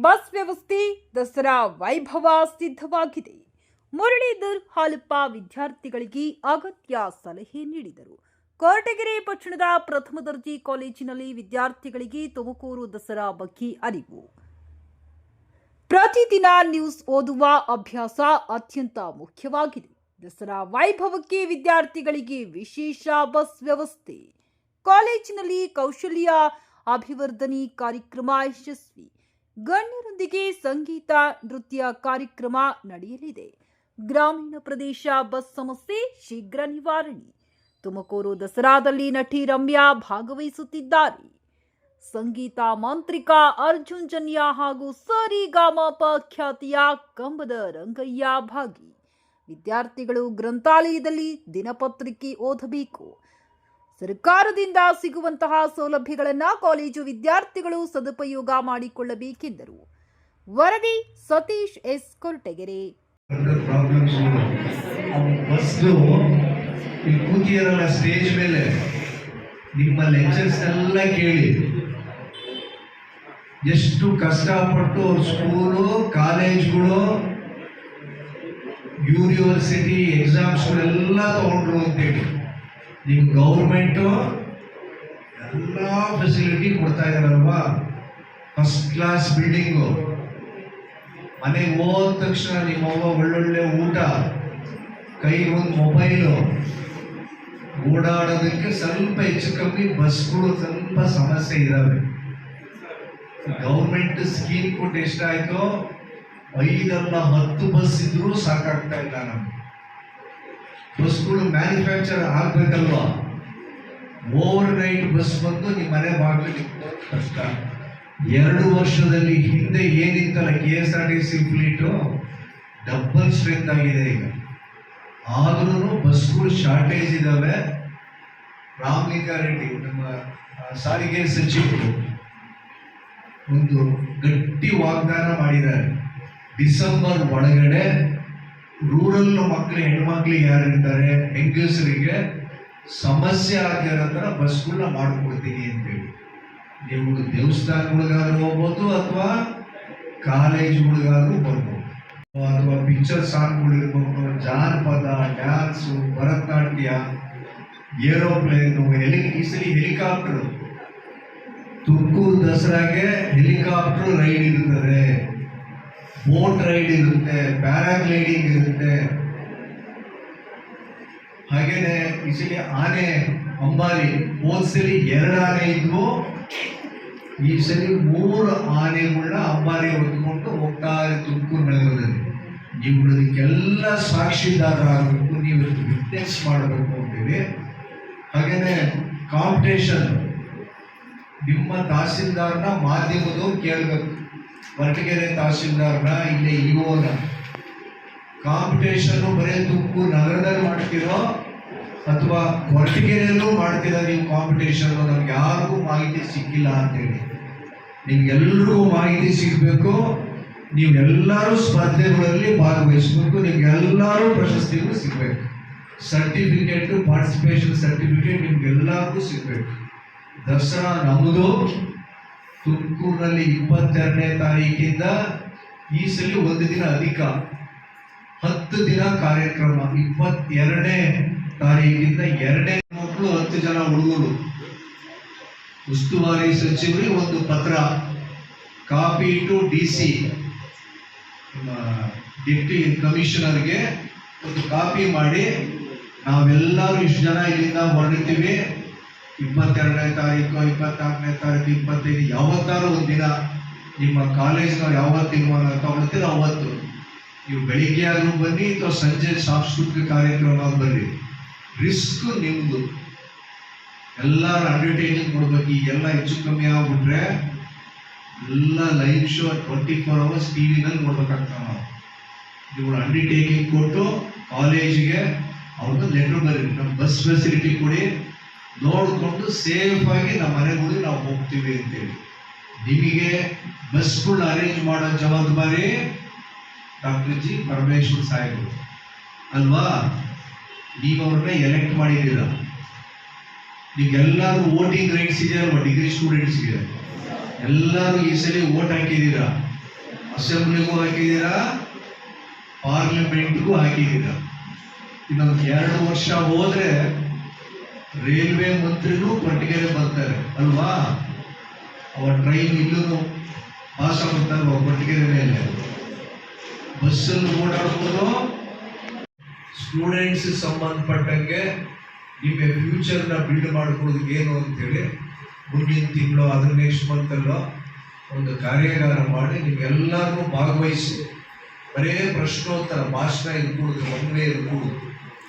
Bus ವ್ಯವಸ್ಥೆ ದಸರಾ ವೈಭವ ಸಿದ್ಧವಾಗಿದೆ. ಮುರಳೀಧರ್ ಹಾಲಪ್ಪ ವಿದ್ಯಾರ್ಥಿಗಳಿಗೆ ಅಗತ್ಯ ಸಲಹೆ ನೀಡಿದರು. ಕೊರಟಗೆರೆ ಪಟ್ಟಣದ ಪ್ರಥಮ ದರ್ಜೆ ಕಾಲೇಜಿನಲ್ಲಿ ವಿದ್ಯಾರ್ಥಿಗಳಿಗೆ ತುಮಕೂರು ದಸರಾ ಬಗ್ಗೆ ಅರಿವು. ಪ್ರತಿದಿನ ನ್ಯೂಸ್ ಓದುವ ಅಭ್ಯಾಸ ಅತ್ಯಂತ ಮುಖ್ಯವಾಗಿದೆ. ದಸರಾ ವೈಭವಕ್ಕೆ ವಿದ್ಯಾರ್ಥಿಗಳಿಗೆ ವಿಶೇಷ ಬಸ್ ವ್ಯವಸ್ಥೆ ಕಾಲೇಜಿನಲ್ಲಿ ಕೌಶಲ್ಯ ಅಭಿವರ್ಧನೆ ಕಾರ್ಯಕ್ರಮ ಯಶಸ್ವಿ. ಗಣ್ಯರೊಂದಿಗೆ ಸಂಗೀತ, ನೃತ್ಯ ಕಾರ್ಯಕ್ರಮ ನಡೆಯಲಿದೆ. ಗ್ರಾಮೀಣ ಪ್ರದೇಶ ಬಸ್ ಸಮಸ್ಯೆ ಶೀಘ್ರ ನಿವಾರಣೆ. ತುಮಕೂರು ದಸರಾದಲ್ಲಿ ನಟಿ ರಮ್ಯಾ ಭಾಗವಹಿಸುತ್ತಿದ್ದಾರೆ. ಸಂಗೀತ ಮಾಂತ್ರಿಕ ಅರ್ಜುನ್ ಜನ್ಯ ಹಾಗೂ ಸರಿಗಾಮಪ ಖ್ಯಾತಿಯ ಕಂಬದ ರಂಗಯ್ಯ ಭಾಗಿ. ವಿದ್ಯಾರ್ಥಿಗಳು ಗ್ರಂಥಾಲಯದಲ್ಲಿ ದಿನಪತ್ರಿಕೆ ಓದಬೇಕು. ಸರ್ಕಾರದಿಂದ ಸಿಗುವಂತಹ ಸೌಲಭ್ಯಗಳನ್ನು ಕಾಲೇಜು ವಿದ್ಯಾರ್ಥಿಗಳು ಸದುಪಯೋಗ ಮಾಡಿಕೊಳ್ಳಬೇಕೆಂದರು. ವರದಿ ಸತೀಶ್ ಎಸ್. ಕೊರಟಗೆರೆ. ಸ್ಟೇಜ್ ಮೇಲೆ, ನಿಮ್ಮ ಲೆಕ್ಚರ್ಸ್ ಎಲ್ಲ ಕೇಳಿ. ಎಷ್ಟು ಕಷ್ಟಪಟ್ಟು ಅವ್ರ ಸ್ಕೂಲು ಕಾಲೇಜ್ಗಳು ಯೂನಿವರ್ಸಿಟಿ ಎಕ್ಸಾಮ್ಸ್ಗಳೆಲ್ಲ ತಗೊಂಡ್ರು ಅಂತೇಳಿ. ನಿಮ್ಮ ಗೌರ್ಮೆಂಟು ಎಲ್ಲ ಫೆಸಿಲಿಟಿ ಕೊಡ್ತಾ ಇದ್ದಾರಲ್ವಾ ಫಸ್ಟ್ ಕ್ಲಾಸ್ ಬಿಲ್ಡಿಂಗು ಮನೆಗೆ ಹೋದ ತಕ್ಷಣ ನಿಮ್ಮ ಅವ್ವ ಒಳ್ಳೊಳ್ಳೆ ಊಟ ಕೈಗೆ ಒಂದು ಮೊಬೈಲು ಓಡಾಡೋದಕ್ಕೆ ಸ್ವಲ್ಪ ಹೆಚ್ಚು ಕಮ್ಮಿ ಬಸ್ಗಳು ಸ್ವಲ್ಪ ಸಮಸ್ಯೆ ಇದ್ದಾವೆ ಗೌರ್ಮೆಂಟ್ ಸ್ಕೀಮ್ ಕೊಟ್ಟು ಎಷ್ಟಾಯ್ತು ಐದಲ್ಲ ಹತ್ತು ಬಸ್ ಇದ್ರೂ ಸಾಕಾಗ್ತಾ ಇಲ್ಲ ನಮ್ಗೆ. ಬಸ್ಗಳು ಮ್ಯಾನುಫ್ಯಾಕ್ಚರ್ ಆಗ್ಬೇಕಲ್ವಾ? ಓವರ್ ನೈಟ್ ಬಸ್ ಬಂದು ನಿಮ್ಮ ಮನೆ ಬಾಗಿಲು ಕಷ್ಟ. ಎರಡು ವರ್ಷದಲ್ಲಿ ಹಿಂದೆ ಏನಿತ್ತಲ್ಲ K S R T C fleet double strength ಆಗಿದೆ ಈಗ. ಆದ್ರೂ ಬಸ್ಗಳು ಶಾರ್ಟೇಜ್ ಇದ್ದಾವೆ ರಾಮಲಿಂಗಾರೆಡ್ಡಿ ನಮ್ಮ ಸಾರಿಗೆ ಸಚಿವರು ಒಂದು ಗಟ್ಟಿ ವಾಗ್ದಾನ ಮಾಡಿದ್ದಾರೆ. ಡಿಸೆಂಬರ್ ಒಳಗಡೆ ರೂರಲ್ ಮಕ್ಕಳು ಹೆಣ್ಮಕ್ಳಿಗೆ ಯಾರು ಇರ್ತಾರೆ ಹೆಂಗಸರಿಗೆ ಸಮಸ್ಯೆ ಆಗಿರೋ ಥರ ಬಸ್ಗಳನ್ನ ಮಾಡ್ಕೊಡ್ತೀನಿ ಅಂತೇಳಿ. ನಿಮ್ಗೆ ದೇವಸ್ಥಾನಗಳಿಗಾದ್ರೂ ಹೋಗ್ಬೋದು ಅಥವಾ ಕಾಲೇಜುಗಳಿಗಾದ್ರೂ ಬರ್ಬೋದು. ಅಥವಾ ಪಿಕ್ಚರ್ ಸಾಂಗ್ಗಳಿರ್ಬೋದು, ಜಾನಪದ ಡ್ಯಾನ್ಸು ಭರತನಾಟ್ಯ, ಏರೋಪ್ಲೇನು ಹೆಲಿ ಈ ಹೆಲಿಕಾಪ್ಟರ್ ತುಮಕೂರು ದಸರಾಗೆ ಹೆಲಿಕಾಪ್ಟರ್ ರೈಡ್ ಇರ್ತದೆ. ಬೋಟ್ ರೈಡ್ ಇರುತ್ತೆ ಪ್ಯಾರಾಗ್ಲೈಡಿಂಗ್ ಇರುತ್ತೆ. ಹಾಗೇನೆ ಇಸಲಿ ಸಲ ಆನೆ, ಅಂಬಾರಿ ಹೋದ್ ಸರಿ ಎರಡು ಆನೆ ಇದ್ವು. ಈ ಸರಿ ಮೂರು ಆನೆಗಳನ್ನ ಅಂಬಾರಿ ಹೊತ್ಕೊಂಡು ಹೋಗ್ತಾ ತುಮಕೂರು ನಗರದಲ್ಲಿ ನೀವು ಅದಕ್ಕೆಲ್ಲ ಸಾಕ್ಷಿದಾರರಾಗಬೇಕು ನೀವು ವಿಟ್ನೆಸ್ ಮಾಡಬೇಕು ಅಂತೇಳಿ ಹಾಗೇನೆ ಕಾಂಪಿಟೇಷನ್ ನಿಮ್ಮ ತಹಸೀಲ್ದಾರ್ನ ಮಾಧ್ಯಮದವ್ರು ಕೇಳಬೇಕು. ಹೊರಟಗೆರೆ ತಹಸೀಲ್ದಾರ್ನ ಇಲ್ಲೇ ಇಒನ ಕಾಂಪಿಟೇಷನ್ನು ಬರೇ ತುಮಕೂರು ನಗರದಲ್ಲಿ ಮಾಡ್ತಿರೋ ಅಥವಾ ಹೊರಟಗೆರೆಯಲ್ಲೂ ಮಾಡ್ತೀರಾ ನೀವು ಕಾಂಪಿಟೇಷನ್ನು ನಮ್ಗೆ ಯಾರಿಗೂ ಮಾಹಿತಿ ಸಿಕ್ಕಿಲ್ಲ ಅಂತೇಳಿ. ನಿಮ್ಗೆಲ್ರಿಗೂ ಮಾಹಿತಿ ಸಿಗಬೇಕು, ನೀವೆಲ್ಲರೂ ಸ್ಪರ್ಧೆಗಳಲ್ಲಿ ಭಾಗವಹಿಸ್ಬೇಕು, ನಿಮ್ಗೆಲ್ಲರೂ ಪ್ರಶಸ್ತಿಗಳು ಸಿಗಬೇಕು. ಸರ್ಟಿಫಿಕೇಟ್ ಪಾರ್ಟಿಸಿಪೇಷನ್ ಸರ್ಟಿಫಿಕೇಟ್ ನಿಮ್ಗೆಲ್ಲರಿಗೂ ಸಿಗಬೇಕು. ದಸರಾ ನಮ್ಮದು ತುಮಕೂರಿನಲ್ಲಿ ಇಪ್ಪತ್ತೆರಡನೇ ತಾರೀಕಿಂದ ಈ ಸಲ ಒಂದು ದಿನ ಅಧಿಕ. ಹತ್ತು ದಿನ ಕಾರ್ಯಕ್ರಮ, ಇಪ್ಪತ್ತೆರಡನೇ ತಾರೀಕಿಂದ ಎರಡನೇ ಮಕ್ಕಳು ಹತ್ತು ಜನ ಹುಡುಗರು. ಉಸ್ತುವಾರಿ ಸಚಿವರಿಗೆ ಒಂದು ಪತ್ರ, copy to D C deputy ಕಮಿಷನರ್ಗೆ ಒಂದು ಕಾಪಿ ಮಾಡಿ, ನಾವೆಲ್ಲರೂ ಇಷ್ಟು ಜನ ಇಲ್ಲಿಂದ ಹೊರಡ್ತೀವಿ. ಇಪ್ಪತ್ತೆರಡನೇ ತಾರೀಕು ಇಪ್ಪತ್ನಾಲ್ಕನೇ ತಾರೀಕು, ಇಪ್ಪತ್ತೈದು ಯಾವತ್ತಾರು ಒಂದು ದಿನ ನಿಮ್ಮ ಕಾಲೇಜ್ನವ್ರು ಯಾವತ್ತು ತೀರ್ಮಾನ ತಗೊಳ್ತೀರೋ ಅವತ್ತು. ನೀವು ಬೆಳಿಗ್ಗೆ ಆದರೂ ಬನ್ನಿ ಅಥವಾ ಸಂಜೆ ಸಾಂಸ್ಕೃತಿಕ ಕಾರ್ಯಕ್ರಮ ಬನ್ನಿ. ರಿಸ್ಕ್ ನಿಮ್ಮದು ಎಲ್ಲರ ಅಡ್ವರ್ಟೈಸಿಂಗ್ ಕೊಡ್ಬೇಕು. ಈಗೆಲ್ಲ ಹೆಚ್ಚು ಕಮ್ಮಿ ಆಗ್ಬಿಟ್ರೆ ಎಲ್ಲ live show twenty four hours T ವಿನಲ್ಲಿ ನೋಡ್ಬೇಕಾಗ್ತಾವೆ ನಾವು. ನೀವು ಅಂಡರ್ಟೇಕಿಂಗ್ ಕೊಟ್ಟು ಕಾಲೇಜಿಗೆ ಅವ್ರದ್ದು ಲೆಟ್ರ್ ಬರೀ ನಮ್ಮ ಬಸ್ ಫೆಸಿಲಿಟಿ ಕೊಡಿ. ನೋಡಿಕೊಂಡು ಸೇಫ್ ಆಗಿ ನಮ್ಮ ಮನೆಗಳಿಗೆ ನಾವು ಹೋಗ್ತೀವಿ ಅಂತೇಳಿ. ನಿಮಗೆ ಬಸ್ಗಳನ್ನ ಅರೇಂಜ್ ಮಾಡೋ ಜವಾಬ್ದಾರಿ ಡಾಕ್ಟರ್ ಜಿ ಪರಮೇಶ್ವರ್ ಸಾಹೇಬರು. ಅಲ್ವಾ? ನೀವು ಅವ್ರನ್ನ ಎಲೆಕ್ಟ್ ಮಾಡಿದ್ದೀರ? ನಿಮ್ಗೆಲ್ಲರೂ ವೋಟಿಂಗ್ ರೈಟ್ಸ್ ಇದೆ ಅಲ್ವಾ? ಡಿಗ್ರಿ ಸ್ಟೂಡೆಂಟ್ಸ್ಗೆ ಎಲ್ಲರೂ ಈ ಸಲ ವೋಟ್ ಹಾಕಿದ್ದೀರ? ಅಸೆಂಬ್ಲಿಗೂ ಹಾಕಿದ್ದೀರಾ? ಪಾರ್ಲಿಮೆಂಟ್ಗೂ ಹಾಕಿದ್ದೀರಾ? ಇನ್ನೊಂದು ಎರಡು ವರ್ಷ ಹೋದ್ರೆ ರೈಲ್ವೆ ಮಂತ್ರಿಗಳು ಕೊಟ್ಟಿಗೆರೆ ಬರ್ತಾರೆ, ಅಲ್ವಾ? ಅವ ಟ್ರೈನ್ ಇಲ್ಲೂ ಪಾಸ್ ಆಗುತ್ತಾರೆ ಪಟ್ಟಿಗೆರೆ ಮೇಲೆ? ಬಸ್ಸಲ್ಲಿ ಓಡಾಡ್ಬೋದು. ಸ್ಟೂಡೆಂಟ್ಸ್ ಸಂಬಂಧಪಟ್ಟಂಗೆ ನಿಮಗೆ ಫ್ಯೂಚರ್ನ ಬಿಲ್ಡ್ ಮಾಡ್ಕೊಳ್ಳೋದು ಏನು ಅಂತೇಳಿ ಮುಂದಿನ ತಿಂಗಳು ಅದ್ರ ನೆಕ್ಸ್ಟ್ ಮಂತಲ್ಲೋ ಒಂದು ಕಾರ್ಯಾಗಾರ ಮಾಡಿ ನೀವೆಲ್ಲರೂ ಭಾಗವಹಿಸಿ. ಬರೇ ಪ್ರಶ್ನೋತ್ತರ, ಭಾಷಣ ಇರ್ಬೋದು, ಒಮ್ಮೆ ಇರ್ಬೋದು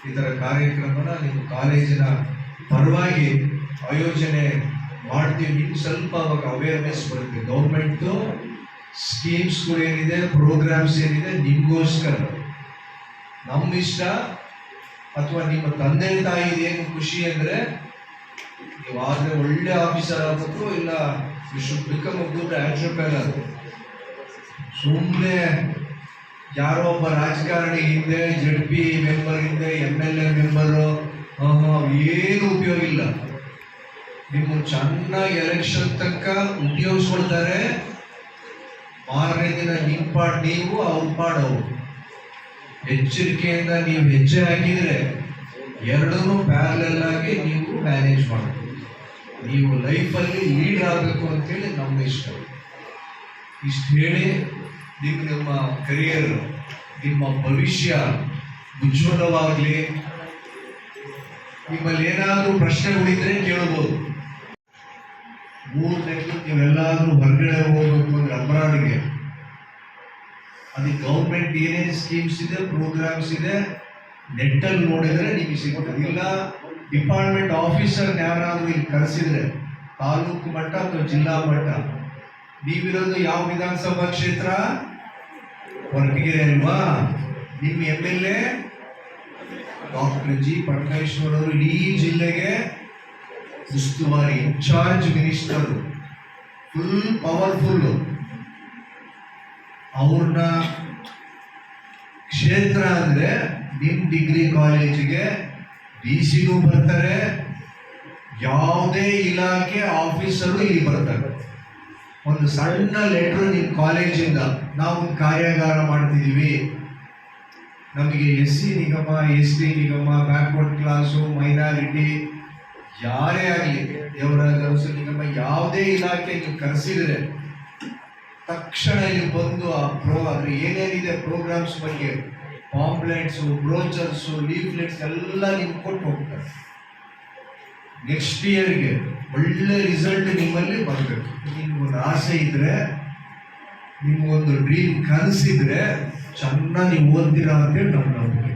ಈ ಥರ ಕಾರ್ಯಕ್ರಮನ ನಿಮ್ಮ ಕಾಲೇಜಿನ ಪರವಾಗಿ ಆಯೋಜನೆ ಮಾಡ್ತೀವಿ. ಸ್ವಲ್ಪ ಅವಾಗ ಅವೇರ್ನೆಸ್ ಬರುತ್ತೆ. ಗೌರ್ಮೆಂಟ್ದು ಸ್ಕೀಮ್ಸ್ಗಳು ಏನಿದೆ ಪ್ರೋಗ್ರಾಮ್ಸ್ ಏನಿದೆ, ನಿಮಗೋಸ್ಕರ. ನಮ್ಮ ಇಷ್ಟ ಅಥವಾ ನಿಮ್ಮ ತಂದೆ ತಾಯಿ ಏನು ಖುಷಿ ಅಂದ್ರೆ ನೀವು ಆದ್ರೆ ಒಳ್ಳೆ ಆಫೀಸರ್ ಆಗಬೇಕು ಇಲ್ಲ ಯು ಶುಡ್ ಬಿಕಮ್ ಗುಡ್ ಸುಮ್ಮನೆ ಯಾರೋ ಒಬ್ಬ ರಾಜಕಾರಣಿ ಹಿಂದೆ ಜಡ್ ಪಿ ಮೆಂಬರ್ ಹಿಂದೆ ಎಂ ಎಲ್ ಎ ಮೆಂಬರು ಏನು ಉಪಯೋಗ ಇಲ್ಲ. ನಿಮ್ಮ ಚೆನ್ನಾಗಿ ಎಲೆಕ್ಷನ್ ತಕ್ಕ ಉಪಯೋಗಿಸ್ಕೊಳ್ತಾರೆ ಮಾರನೇ ದಿನ ನಿಮ್ಮ ಪಾಡ್ ನೀವು ಅವ್ರ ಪಾಡ್ ಎಚ್ಚರಿಕೆಯಿಂದ ನೀವು ಹೆಜ್ಜೆ ಹಾಕಿದ್ರೆ ಎರಡನ್ನೂ ಪ್ಯಾರಲಲ್ ಆಗಿ ನೀವು ಮ್ಯಾನೇಜ್ ಮಾಡಬೇಕು ನೀವು ಲೈಫಲ್ಲಿ ಲೀಡ್ ಆಗಬೇಕು ಅಂತೇಳಿ ನಮ್ಮ ಇಷ್ಟ. ಇಷ್ಟು ಹೇಳಿ ನಿಮ್ಮ ನಿಮ್ಮ ಕರಿಯರ್ ನಿಮ್ಮ ಭವಿಷ್ಯ ಉಜ್ವಲವಾಗಲಿ. ನಿಮ್ಮಲ್ಲಿ ಏನಾದರೂ ಪ್ರಶ್ನೆಗಳಿದ್ರೆ ಕೇಳ್ಬೋದು ಮೂರು ತಿಂಗಳು ನೀವೆಲ್ಲಾದರೂ ಹೊರಗಡೆ ಹೋಗಬೇಕು ಅಂದ್ರೆ ಅಬ್ರಾಡ್ಗೆ ಅದಕ್ಕೆ ಗೌರ್ಮೆಂಟ್ ಏನೇನು ಸ್ಕೀಮ್ಸ್ ಇದೆ ಪ್ರೋಗ್ರಾಮ್ಸ್ ಇದೆ, ನೆಟ್ಟಲ್ಲಿ ನೋಡಿದ್ರೆ ನಿಮಗೆ ಸಿಗುತ್ತೆ. ಇಲ್ಲ ಡಿಪಾರ್ಟ್ಮೆಂಟ್ ಆಫೀಸರ್ ಯಾರಾದರೂ ಇಲ್ಲಿ ಕರೆಸಿದ್ರೆ, ತಾಲೂಕು ಮಟ್ಟ ಅಥವಾ ಜಿಲ್ಲಾ ಮಟ್ಟ, ನೀವಿರೋದು ಯಾವ ವಿಧಾನಸಭಾ ಕ್ಷೇತ್ರ? ಹೊರಟಿಗೆ ಅಲ್ವಾ? ನಿಮ್ಮ M L A doctor G Parameshwar ಅವರು ಇಡೀ ಜಿಲ್ಲೆಗೆ ಉಸ್ತುವಾರಿ ಇನ್ಚಾರ್ಜ್ ಮಿನಿಸ್ಟರ್ ಫುಲ್ ಪವರ್ಫುಲ್ ಅವ್ರನ್ನ ಕ್ಷೇತ್ರ ಅಂದ್ರೆ ನಿಮ್ ಡಿಗ್ರಿ ಕಾಲೇಜಿಗೆ ಡಿ ಸಿಗೂ ಬರ್ತಾರೆ. ಯಾವುದೇ ಇಲಾಖೆ ಆಫೀಸರು ಇಲ್ಲಿ ಬರ್ತಾರೆ. ಒಂದು ಸಣ್ಣ ಲೆಟರ್ ನಿಮ್ಮ ಕಾಲೇಜಿಂದ ನಾವು ಕಾರ್ಯಾಗಾರ ಮಾಡ್ತಿದ್ದೀವಿ. ನಮಗೆ ಎಸ್ ಸಿ ನಿಗಮ, ಎಸ್ ಟಿ ನಿಗಮ ಬ್ಯಾಕ್ವರ್ಡ್ ಕ್ಲಾಸು, ಮೈನಾರಿಟಿ, ಯಾರೇ ಆಗಲಿ, ದೇವರ ಅರಸು ನಿಗಮ, ಯಾವುದೇ ಇಲಾಖೆ ನೀವು ಕರೆಸಿದರೆ ತಕ್ಷಣ ಇಲ್ಲಿ ಬಂದು ಆ ಪ್ರೋ, ಅಂದರೆ ಏನೇನಿದೆ ಪ್ರೋಗ್ರಾಮ್ಸ್ ಬಗ್ಗೆ ಪಾಂಪ್ಲೆಟ್ಸು ಬ್ರೋಚರ್ಸು ಲೀಫ್ಲೆಟ್ಸ್ ಎಲ್ಲ ನೀವು ಕೊಟ್ಟು ಹೋಗ್ತಾರೆ. ನೆಕ್ಸ್ಟ್ ಇಯರ್ಗೆ ಒಳ್ಳೆ ರಿಸಲ್ಟ್ ನಿಮ್ಮಲ್ಲಿ ಬರಬೇಕು. ನಿಮ್ಗೊಂದು ಆಸೆ ಇದ್ರೆ, ನಿಮ್ಗೊಂದು ಡ್ರೀಮ್ ಕನಸಿದ್ರೆ ಚೆನ್ನಾಗಿ ಅಂತ ಅಂತೇಳಿ ನಮ್ಮ ನಂಬಿಕೆ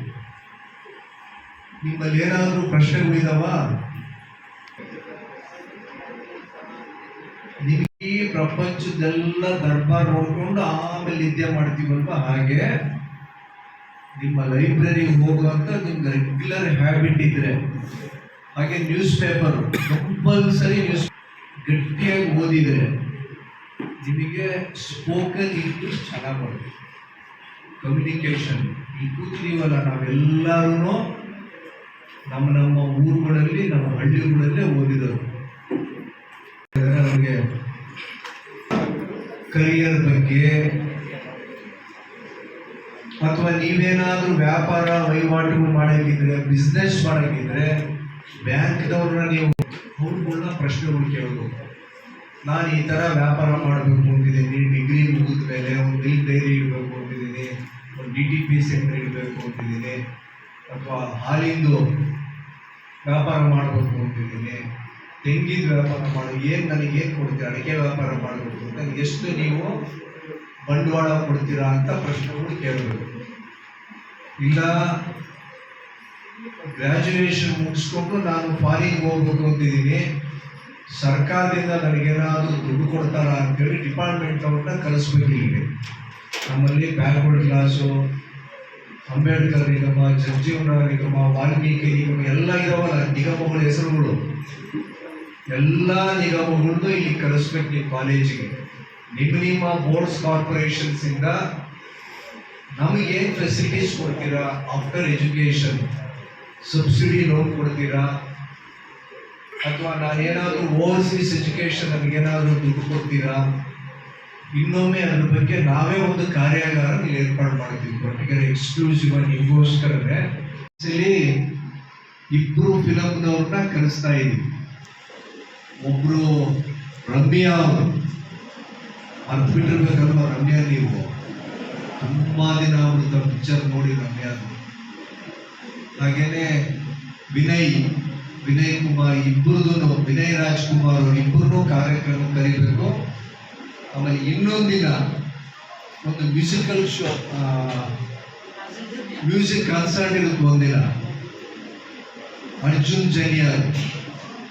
ನಿಮ್ಮಲ್ಲಿ ಏನಾದರೂ ಪ್ರಶ್ನೆಗಳಿದಾವ ನಿಮಗೆ ಪ್ರಪಂಚದೆಲ್ಲ ದರ್ಬಾರ್ ನೋಡ್ಕೊಂಡು ಆಮೇಲೆ ನಿದ್ದೆ ಮಾಡ್ತೀವಲ್ವ? ಹಾಗೆ ನಿಮ್ಮ ಲೈಬ್ರರಿಗೆ ಹೋಗುವಂತ ನಿಮ್ಗೆ ರೆಗ್ಯುಲರ್ ಹ್ಯಾಬಿಟ್ ಇದ್ರೆ, ಹಾಗೆ ನ್ಯೂಸ್ ಪೇಪರ್ ಕಂಪಲ್ಸರಿ ನ್ಯೂಸ್ ಗಟ್ಟಿಯಾಗಿ ಓದಿದ್ರೆ ನಿಮಗೆ ಸ್ಪೋಕನ್ ಇಂಗ್ಲಿಷ್ ಚೆನ್ನಾಗಿ ಬರುತ್ತೆ. ಕಮ್ಯುನಿಕೇಶನ್ ಈ ಕೂತಿದೀವಲ್ಲ ನಾವೆಲ್ಲರೂ ನಮ್ಮ ನಮ್ಮ ಊರುಗಳಲ್ಲಿ, ನಮ್ಮ ಹಳ್ಳಿಗಳಲ್ಲೇ ಓದಿದರು ನಮಗೆ ಕರಿಯರ್ ಬಗ್ಗೆ ಅಥವಾ ನೀವೇನಾದರೂ ವ್ಯಾಪಾರ ವಹಿವಾಟುಗಳು ಮಾಡೋಕ್ಕಿದ್ರೆ ಬಿಸ್ನೆಸ್ ಮಾಡೋಕ್ಕಿದ್ರೆ ಬ್ಯಾಂಕ್ದವ್ರನ್ನ ನೀವು ಪ್ರಶ್ನೆ ಪ್ರಶ್ನೆಗಳು ಕೇಳೋದು. ನಾನು ಈ ಥರ ವ್ಯಾಪಾರ ಮಾಡಬೇಕು ಅಂತಿದ್ದೀನಿ ಡಿಗ್ರಿ ಮುಗಿದ ಮೇಲೆ ಒಂದು ಡೈರಿ ಇಡಬೇಕು ಅಂತಿದ್ದೀನಿ. ಡಿ ಟಿ ಪಿ ಸೆಂಟರ್ ಇಡಬೇಕು ಅಂತಿದ್ದೀನಿ ಅಥವಾ ಹಾಲಿಂದು ವ್ಯಾಪಾರ ಮಾಡಬೇಕು ಅಂತಿದ್ದೀನಿ ತೆಂಗಿನ ವ್ಯಾಪಾರ ಮಾಡಿ, ಏನು ನನಗೆ ಏನು ಕೊಡ್ತೀರಾ, ಅಡಿಕೆ ವ್ಯಾಪಾರ ಮಾಡಬೇಕು ನನಗೆ ಎಷ್ಟು ನೀವು ಬಂಡವಾಳ ಕೊಡ್ತೀರಾ ಅಂತ ಪ್ರಶ್ನೆಗಳು ಕೇಳಬೇಕು. ಇಲ್ಲ ಗ್ರ್ಯಾಜುಯೇಷನ್ ಮುಗಿಸ್ಕೊಂಡು ನಾನು ಫಾರಿನ್ ಹೋಗ್ಬೇಕು ಅಂತಿದ್ದೀನಿ ಸರ್ಕಾರದಿಂದ ನನಗೇನಾದರೂ ದುಡ್ಡು ಕೊಡ್ತಾರಾ ಅಂತೇಳಿ ಡಿಪಾರ್ಟ್ಮೆಂಟ್ ಅವ್ರನ್ನ ಕಳಿಸ್ಬೇಕು ಇಲ್ಲಿಗೆ. ನಮ್ಮಲ್ಲಿ ಬ್ಯಾಕ್ವರ್ಡ್ ಕ್ಲಾಸು ಅಂಬೇಡ್ಕರ್ ನಿಗಮ ಜಗಜೀವನ ನಿಗಮ, ವಾಲ್ಮೀಕಿ ನಿಗಮ, ಎಲ್ಲ ಇದಾವಲ್ಲ ನಿಗಮಗಳ ಹೆಸರುಗಳು. ಎಲ್ಲ ನಿಗಮಗಳನ್ನು ಇಲ್ಲಿ ಕಲಿಸ್ಬೇಕು ನಿಮ್ಮ ಕಾಲೇಜಿಗೆ. ನಿಮ್ಮ ನಿಮ್ಮ ಬೋರ್ಡ್ಸ್ ಕಾರ್ಪೊರೇಷನ್ಸ್ ಇಂದ ನಮಗೇನು ಫೆಸಿಲಿಟೀಸ್ ಕೊಡ್ತೀರಾ? ಆಫ್ಟರ್ ಎಜುಕೇಶನ್ ಸಬ್ಸಿಡಿ ಲೋನ್ ಕೊಡ್ತೀರಾ? ಅಥವಾ ನಾನೇನಾದರೂ ಓವರ್ಸೀಸ್ ಎಜುಕೇಶನ್ ನಮಗೇನಾದರೂ ದುಡ್ಡು ಕೊಡ್ತೀರಾ? ಇನ್ನೊಮ್ಮೆ ಅದ್ರ ಬಗ್ಗೆ ನಾವೇ ಒಂದು ಕಾರ್ಯಾಗಾರ ಏರ್ಪಾಡು ಮಾಡ್ತೀವಿ. ಪರ್ಟಿಕ್ಯುಲರ್ ಎಕ್ಸ್ಕ್ಲೂಸಿವ್ ಆಗಿ ನಿಮಗೋಸ್ಕರನೇ. ಇಬ್ರು ಫಿಲಮ್ನವ್ರನ್ನ ಕಲಿಸ್ತಾ ಇದ್ದೀವಿ. ಒಬ್ರು ರಮ್ಯಾ ಅವರು. ಅರ್ಥ ಬಿಟ್ಟಿರ್ಬೇಕಲ್ವ ರಮ್ಯಾ ನೀವು? ತುಂಬಾ ದಿನ ಅವ್ರದ್ದು ಪಿಕ್ಚರ್ ನೋಡಿ ರಮ್ಯಾ ಹಾಗೇನೆ ವಿನಯ್ ವಿನಯ್ ಕುಮಾರ್ ಇಬ್ಬರದು ವಿನಯ್ ರಾಜ್ಕುಮಾರ್ ಇಬ್ಬರನ್ನೂ ಕಾರ್ಯಕ್ರಮ ಕರಿಬೇಕು. ಆಮೇಲೆ ಇನ್ನೊಂದಿನ ಒಂದು ಮ್ಯೂಸಿಕಲ್ ಶೋ ಮ್ಯೂಸಿಕ್ ಕನ್ಸರ್ಟ್ ಇರುತ್ತೆ ಒಂದಿನ. ಅರ್ಜುನ್ ಜನಿಯರ್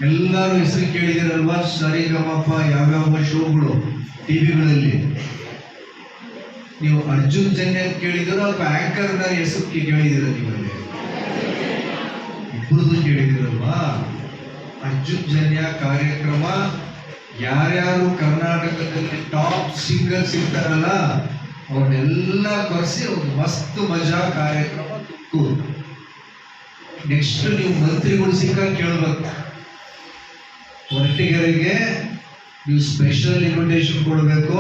ಎಲ್ಲರೂ ಹೆಸರು ಕೇಳಿದಿರಲ್ವಾ? ಗಮಪ್ಪ ಯಾವ್ಯಾವ ಶೋಗಳು ಟಿವಿಗಳಲ್ಲಿ? ನೀವು ಅರ್ಜುನ್ ಜನ್ಯರ್ ಕೇಳಿದಿರೋ ಅಥವಾ ಆಂಕರ್ನ ಹೆಸರು ಕೇಳಿದಿರ ನೀವಲ್ಲಿ ಇಬ್ಬರದು ಕೇಳಿದಿರಲ್ವಾ? ಅರ್ಜುನ್ ಜನ್ಯ ಕಾರ್ಯಕ್ರಮ ಯಾರ್ಯಾರು ಕರ್ನಾಟಕದಲ್ಲಿ ಟಾಪ್ ಸಿಂಗರ್ಸ್ ಇರ್ತಾರಲ್ಲ, ಅವ್ರನ್ನೆಲ್ಲ ಕರೆಸಿ ಒಂದು ಮಸ್ತ್ ಮಜಾ ಕಾರ್ಯಕ್ರಮ ತುಮಕೂರು ನೆಕ್ಸ್ಟ್ ನೀವು ಮಂತ್ರಿಗಳು ಸಿಕ್ಕ ಕೇಳ್ಬೇಕು. ಹೊರಟಿಗರಿಗೆ ನೀವು ಸ್ಪೆಷಲ್ ಇನ್ವಿಟೇಷನ್ ಕೊಡಬೇಕು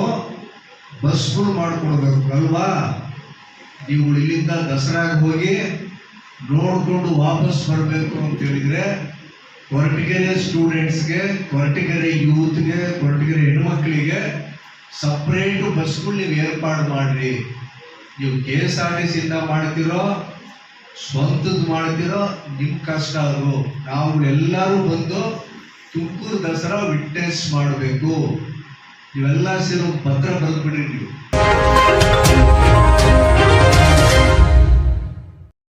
ಬಸ್ಗಳು ಮಾಡಿಕೊಡ್ಬೇಕು, ಅಲ್ವಾ? ನೀವು ಇಲ್ಲಿಂದ ದಸರಾಗೆ ಹೋಗಿ ನೋಡ್ಕೊಂಡು ವಾಪಸ್ ಬರಬೇಕು ಅಂತ ಹೇಳಿದ್ರೆ ಕೊರಟಗೆರೆ ಸ್ಟೂಡೆಂಟ್ಸ್ಗೆ ಕೊರಟಗೆರೆ ಯೂತ್ಗೆ ಕೊರಟಗೆರೆ ಹೆಣ್ಮಕ್ಳಿಗೆ ಸಪ್ರೇಟು ಬಸ್ಗಳು ನೀವು ಏರ್ಪಾಡು ಮಾಡ್ರಿ. ನೀವು ಕೆ ಎಸ್ ಆರ್ ಟಿ ಸಿಯಿಂದ ಮಾಡ್ತಿರೋ ಸ್ವಂತದ್ದು ಮಾಡ್ತಿರೋ ನಿಮ್ಮ ಕಷ್ಟ ಅದು. ನಾವು ಎಲ್ಲರೂ ಬಂದು ತುಮಕೂರು ದಸರಾ ವಿಟ್ನೆಸ್ ಮಾಡಬೇಕು. ಇವೆಲ್ಲ ಸೇರಿ ಪತ್ರ ಬರೆದ್ಬಿಟ್ಟಿರ್ತೀವಿ